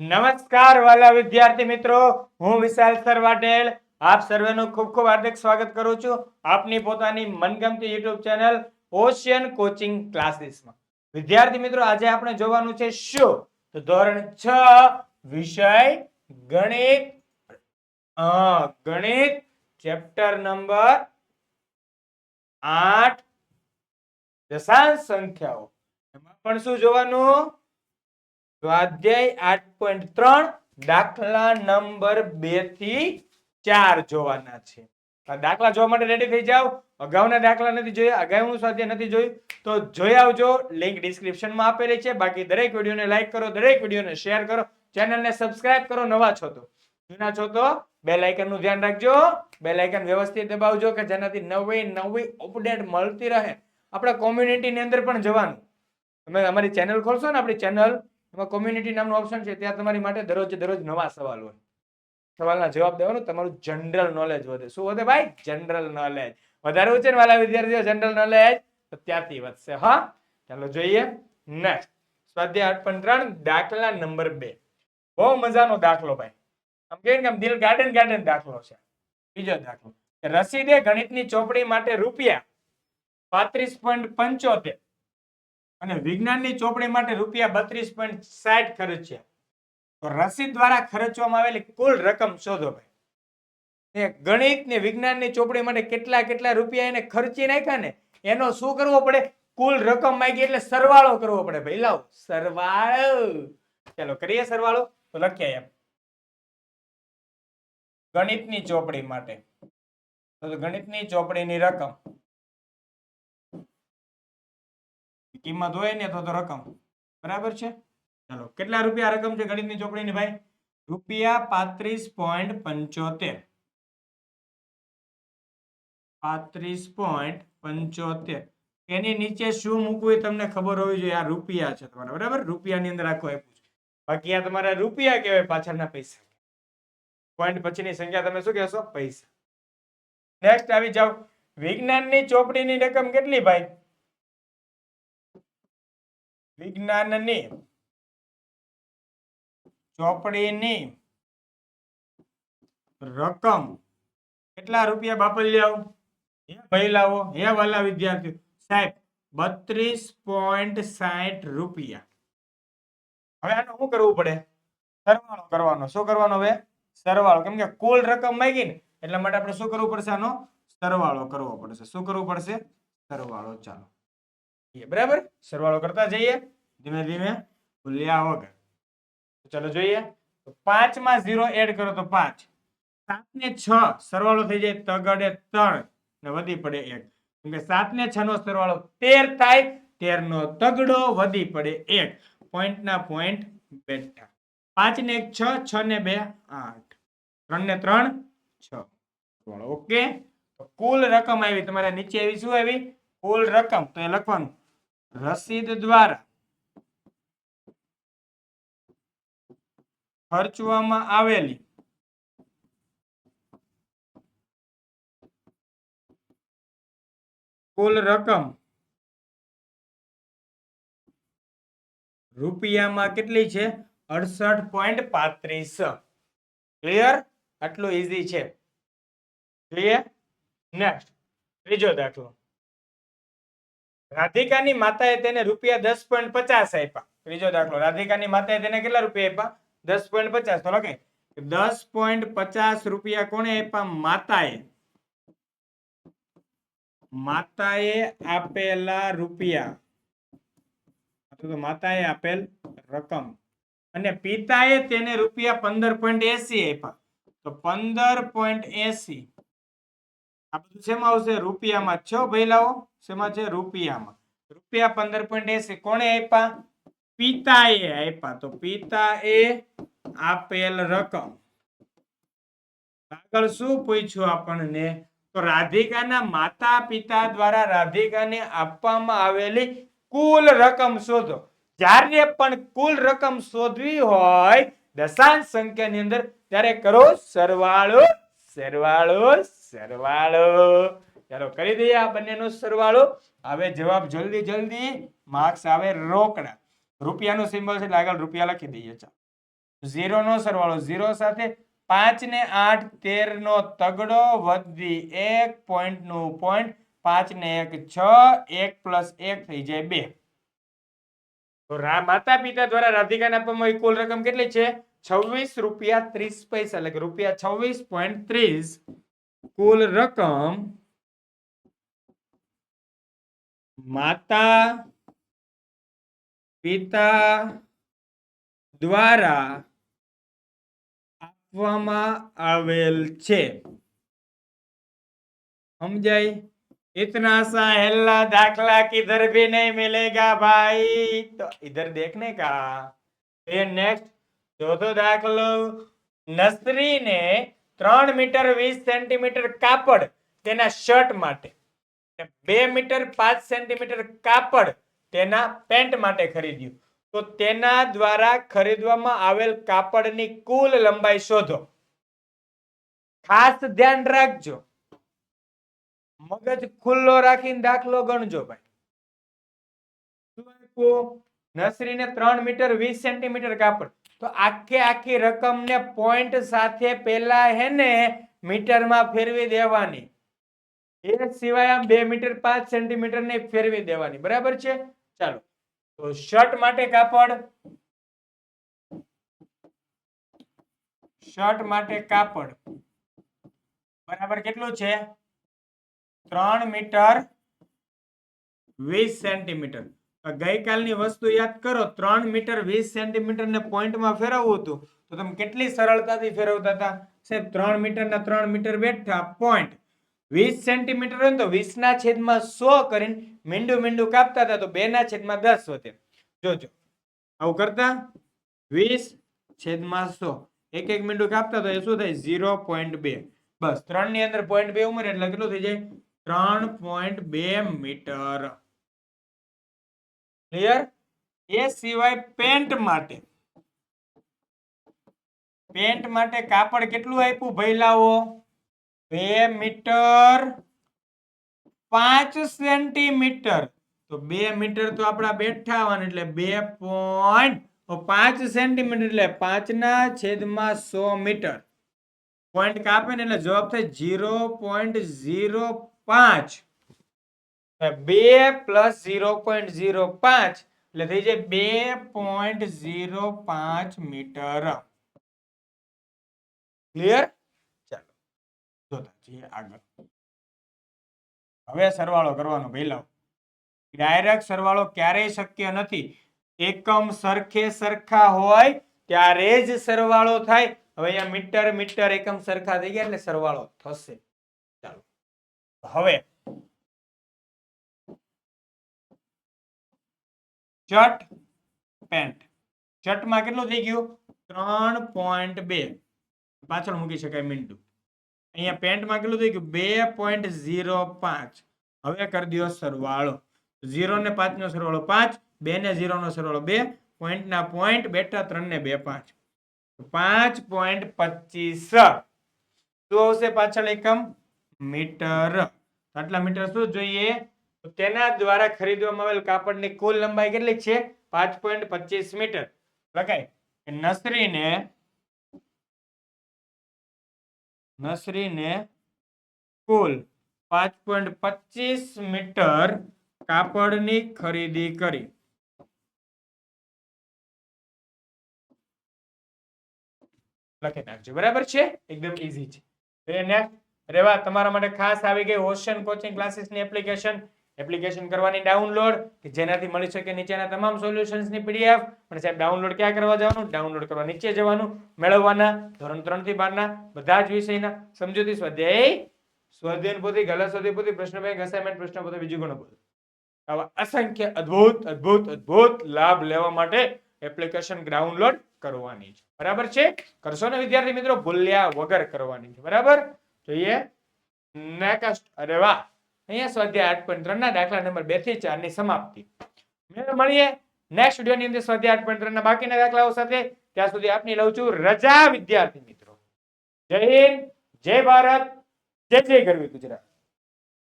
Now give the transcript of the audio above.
નમસ્કાર વાલા વિદ્યાર્થી મિત્રો, હું વિશાલ સર વાટેલ આપ સર્વેનું ખૂબ ખૂબ હાર્દિક સ્વાગત કરું છું આપની પોતાની મનગમતી યુટ્યુબ ચેનલ ઓશિયન કોચિંગ ક્લાસીસમાં. વિદ્યાર્થી મિત્રો, આજે આપણે જોવાનું છે શું? તો ધોરણ છ, વિષય ગણિત. ગણિત, ચેપ્ટર નંબર આઠ. દશાંશ સંખ્યાઓ. એમાં પણ શું જોવાનું? સ્વાધ્યાય આઠ પોઈન્ટ ત્રણ દાખલા નંબર બેથી ચાર જોવાના છે. દાખલા જોવા માટે રેડી થઈ જાઓ. અગાઉના દાખલા નથી જોયા અગાઉનું સ્વાધ્યાય નથી જોયું. તો જોઈ આવજો લિંક ડિસ્ક્રિપ્શનમાં આપેલી છે. બાકી દરેક વિડીયોને લાઈક કરો, દરેક વિડીયોને શેર કરો. ચેનલને સબસ્ક્રાઇબ કરો, નવા છો તો. જૂના છો તો બે લાઇકનનું ધ્યાન રાખજો. બે લાઇકન વ્યવસ્થિત દબાવજો કે જેનાથી નવી નવી અપડેટ મળતી રહે. આપણા કોમ્યુનિટીની અંદર પણ જવાનું. તમે અમારી ચેનલ ખોલશો ને, આપણી ચેનલ એમાં કોમ્યુનિટી નામનું ઓપ્શન છે, ત્યાં તમારી માટે દરરોજ દરરોજ નવા સવાલ હોય. સવાલના જવાબ દેવાનું, તમારું જનરલ નોલેજ વધે. શું વધે ભાઈ? જનરલ નોલેજ વધારવું છે ને વાલા વિદ્યાર્થીઓ જનરલ નોલેજ તો ત્યાંથી વધશે, હા? ચાલો જોઈએ. નેક્સ્ટ સ્વાધ્યાય point ત્રણ, દાખલા નંબર બે. બહુ મજાનો દાખલો ભાઈ. આમ કે આમ દિલ ગાર્ડન ગાર્ડન દાખલો છે. બીજો દાખલો. રસીદે ગણિતની ચોપડી માટે રૂપિયા પાંત્રીસ પોઈન્ટ પંચોતેર. અને વિજ્ઞાનની ચોપડી માટે રૂપિયા બત્રીસ પોઈન્ટ સાઠ ખર્ચ્યા. તો રસીદ દ્વારા ખર્ચવામાં આવેલી કુલ રકમ શોધો ભાઈ. એ ગણિત ને વિજ્ઞાનની ચોપડી માટે કેટલા કેટલા રૂપિયા એને ખર્ચી નાખ્યા ને, એનો શું કરવો પડે? કુલ રકમ માંગી એટલે સરવાળો કરવો પડે ભાઈ. લાવો સરવાળો. ચાલો કરીએ સરવાળો? તો લખીએ એમ. ગણિતની ચોપડી માટે. તો ગણિતની ચોપડીની રકમ. કિંમત હોય ને તો રકમ. બરાબર છે? ચાલો, કેટલા રૂપિયા રકમ છે ગણિતની ચોપડીની ભાઈ? રૂપિયા પાંત્રીસ પોઈન્ટ પંચોતેર. પાંત્રીસ પોઈન્ટ પંચોતેર. એની નીચે શું મૂકવું એ તમને ખબર હોવી જોઈએ. આ રૂપિયા છે તમારા, બરાબર? રૂપિયાની અંદર આખું આપ્યું બાકી આ તમારા રૂપિયા કહેવાય પાછળના પૈસા. પોઈન્ટ પછીની સંખ્યા તમે શું કહેશો? પૈસા. નેક્સ્ટ આવી જાઓ. વિજ્ઞાનની ચોપડીની રકમ કેટલી ભાઈ? વિજ્ઞાનની, ચોપડીની રકમ કેટલા રૂપિયા બાપલિયાઓ હે ભઈલાઓ હે વાલા વિદ્યાર્થીઓ, સાહેબ, બત્રીસ પોઈન્ટ સાઠ રૂપિયા. હવે આનું શું કરવું પડે? સરવાળો કરવાનો. શું કરવાનો હવે? સરવાળો. કેમ કે કુલ રકમ માંગી ને, એટલા માટે આપણે શું કરવું પડશે આનો? સરવાળો કરવો પડશે. શું કરવું પડશે? સરવાળો. ચાલો. બરાબર? સરવાળો કરતા જઈએ. ધીમે ધીમે ભૂલ્યા વગર. ચલો જોઈએ. તો પાંચમાં ઝીરો એડ કરો તો પાંચ. સાત ને છ. સરવાળો થઈ જાય તગડે ત્રણ. ને વધી પડે એક. કેમ કે સાત ને છ નો સરવાળો તેર થાય તેર નો તગડો વધી પડે એક. પોઈન્ટ ના પોઈન્ટ બેઠા. પાંચ ને એક છ છ ને બે, આઠ. ત્રણ ને ત્રણ, છ. ઓકે? કુલ રકમ આવી. તમારે નીચે આવી શું આવી? કુલ રકમ. તો એ લખવાનું. રસીદ દ્વારા ખર્ચવામાં આવેલી. કુલ રકમ રૂપિયામાં કેટલી છે? અડસઠ પોઈન્ટ પાંત્રીસ. ક્લિયર આટલું ઈઝી છે. ક્લિયર નેક્સ્ટ ત્રીજો દાખલો. રાધિકાની માતાએ તેને રૂપિયા દસ પોઈન્ટ પચાસ આપ્યા. ત્રીજો દાખલો, રાધિકાની માતાએ તેને કેટલા રૂપિયા આપ્યા? દસ પોઈન્ટ પચાસ. તો લખે, દસ પોઈન્ટ પચાસ રૂપિયા કોને આપ્યા? માતાએ. માતાએ આપેલા રૂપિયા. તો માતાએ આપેલ રકમ. અને પિતાએ તેને રૂપિયા પંદર પોઈન્ટ એસી આપ્યા. તો પંદર પોઈન્ટ એસી. આ બધું શેમાં આવશે? રૂપિયામાં. છ ભૈલાઓ, શેમાં છે? રૂપિયામાં. રૂપિયા પંદર પોઈન્ટ એસી કોણે આપ્યા? પિતાએ આપ્યા. તો પિતાએ આપેલ રકમ. આગળ શું પૂછ્યું આપણને? તો રાધિકાના માતા પિતા દ્વારા રાધિકાને આપવામાં આવેલી કુલ રકમ શોધો. જ્યારે પણ કુલ રકમ શોધવી હોય, દશાંશ સંખ્યાની અંદર, ત્યારે કરો સરવાળો સરવાળો સરવાળો. ચાલો, કરી દઈએ આ બંનેનો સરવાળો. હવે જવાબ જલ્દી જલ્દી. માર્ક્સ આવે રોકડા. રૂપિયાનું સિમ્બોલ છે આગળ રૂપિયા લખી દઈએ, ચાલો. ઝીરો નો સરવાળો, ઝીરો સાથે પાંચ ને આઠ તેર નો તગડો, વધી એક પોઈન્ટનું પોઈન્ટ પાંચ ને એક, છ, એક પ્લસ એક થઈ જાય બે. તો માતા પિતા દ્વારા રાધિકાને આપવામાં કુલ રકમ કેટલી છે? છવ્વીસ રૂપિયા ત્રીસ પૈસા, એટલે કે રૂપિયા છવ્વીસ પોઈન્ટ ત્રીસ. કુલ રકમ માતા પિતા દ્વારા આપવામાં આવેલ છે સમજાય इतना सा हेला दाखला किधर भी नहीं मिलेगा भाई तो इधर देखने का ये नेक्स्ट ચોથો દાખલો નસરીને ત્રણ મીટર વીસ સેન્ટીમીટર કાપડ તેના શર્ટ માટે બે મીટર પાંચ સેન્ટીમીટર કાપડ તેના પેન્ટ માટે ખરીદ્યું. તો તેના દ્વારા ખરીદવામાં આવેલ કાપડની કુલ લંબાઈ શોધો. ખાસ ધ્યાન રાખજો. મગજ ખુલ્લો રાખીને દાખલો ગણજો ભાઈ. નસરીને ત્રણ મીટર વીસ સેન્ટીમીટર કાપડ. તો આખે આખી રકમને પોઈન્ટ સાથે પેલા હે ને મીટરમાં ફેરવી દેવાની. એ સિવાય બે મીટર, પાંચ સેન્ટીમીટર ને ફેરવી દેવાની. બરાબર છે? ચાલો. તો શર્ટ માટે કાપડ. શર્ટ માટે કાપડ. બરાબર કેટલું છે? ત્રણ મીટર વીસ સેન્ટીમીટર ગઈકાલની વસ્તુ યાદ કરો, ત્રણ મીટર વીસ સેન્ટીમીટર ને પોઈન્ટમાં ફેરવવું હતું. તો તમે કેટલી સરળતાથી ફેરવતા હતા? સાહેબ, ત્રણ મીટર ના ત્રણ મીટર બેઠા પોઈન્ટ વીસ સેન્ટીમીટર હોય તો વીસ ના છેદમાં સો કરીને મીંડું મીંડું કાપતા હતા તો બે ના છેદમાં દસ વધે જોજો. આવું કરતા, વીસ છેદમાં સો. એક એક મીંડું કાપતા તો એ શું થાય? ઝીરો પોઈન્ટ બે. બસ ત્રણની અંદર પોઈન્ટ બે ઉમેરે એટલે કેટલું થઈ જાય? ત્રણ પોઈન્ટ બે મીટર. ક્લિયર એ સિવાય પેન્ટ માટે. પેન્ટ માટે કાપડ કેટલું આપ્યું ભૈલાઓ બે મીટર પાંચ સેન્ટીમીટર. તો બે મીટર તો આપણા બેઠા આવવાના એટલે બે પોઈન્ટ પાંચ સેન્ટીમીટર એટલે પાંચના છેદમાં સો મીટર. પોઈન્ટ કાપે ને એટલે જવાબ થાય ઝીરો પોઈન્ટ ઝીરો પાંચ. બે પ્લસ ઝીરો પોઈન્ટ ઝીરો પાંચ, એટલે થઈ જાય બે પોઈન્ટ ઝીરો પાંચ મીટર. ક્લિયર ચાલો, જોતા આગળ. હવે સરવાળો કરવાનો પહેલા. ડાયરેક્ટ સરવાળો ક્યારેય શક્ય નથી. એકમ સરખે સરખા હોય ત્યારે જ સરવાળો થાય. હવે અહીંયા મીટર મીટર એકમ સરખા થઈ ગયા એટલે સરવાળો થશે. ચાલો હવે ચટ પેન્ટ. ચટમાં કેટલું થઈ ગયું? ત્રણ પોઈન્ટ બે. પાછળ મૂકી શકાય મિન્ટુ અહીંયા પેન્ટમાં કેટલું થઈ ગયું? બે પોઈન્ટ ઝીરો પાંચ. હવે કરી દો સરવાળો. ઝીરો ને પાંચનો સરવાળો પાંચ, બે ને ઝીરોનો સરવાળો બે પોઈન્ટના પોઈન્ટ બેટા ત્રણ ને બે પાંચ. પાંચ પોઈન્ટ પચીસ. શું આવશે પાછળ એકમ? મીટર. આટલા મીટર શું જોઈએ? તેના દ્વારા ખરીદવામાં આવેલ કાપડની કુલ લંબાઈ કેટલી છે? પાંચ પોઈન્ટ પચીસ મીટર. લખાય નસરીને નસરીને કુલ પાંચ પોઈન્ટ પચીસ મીટર કાપડની ખરીદી કરી. લખી, નાખજો. બરાબર છે? એકદમ ઈઝી છે. રેવા, તમારા માટે ખાસ આવી ગઈ ઓશન કોચિંગ ક્લાસીસની એપ્લિકેશન એપ્લિકેશન કરવાની ડાઉનલોડ કે જેનાથી મળી શકે નીચેના તમામ સોલ્યુશન્સની પીડીએફ પણ સાહેબ, ડાઉનલોડ ક્યાં કરવા જવાનું? ડાઉનલોડ કરવા નીચે જવાનું, મેળવવાના, ધોરણ ત્રણથી બારના, બધા જ વિષયના. સમજૂતી સ્વાધ્યાય. સ્વાધ્યાયન પોથી ગલા સ્વાધ્યાય પોથી પ્રશ્ન બેંક અસાઇનમેન્ટ પ્રશ્ન પોતે બીજું ઘણું બધું આવા અસંખ્ય અદ્ભુત અદ્ભુત અદ્ભુત લાભ લેવા માટે એપ્લિકેશન ડાઉનલોડ કરવાની છે. બરાબર છે? કરશો ને વિદ્યાર્થી મિત્રો, ભૂલ્યા વગર કરવાની છે. બરાબર? જોઈએ. નેક્સ્ટ અરે વાહ! અહીંયા સ્વાધ્યાય આઠ પોઈન્ટ ત્રણ ના દાખલા નંબર બેથી ચારની સમાપ્તિ મળીએ નેક્સ્ટ વીડિયો ની અંદર સ્વાધ્યાય આઠ પોઈન્ટ ત્રણ ના બાકીના દાખલાઓ સાથે. ત્યાં સુધી આપની લઉં છું, રજા વિદ્યાર્થી મિત્રો. જય હિન્દ, જય ભારત, જય જય ગરવી ગુજરાત.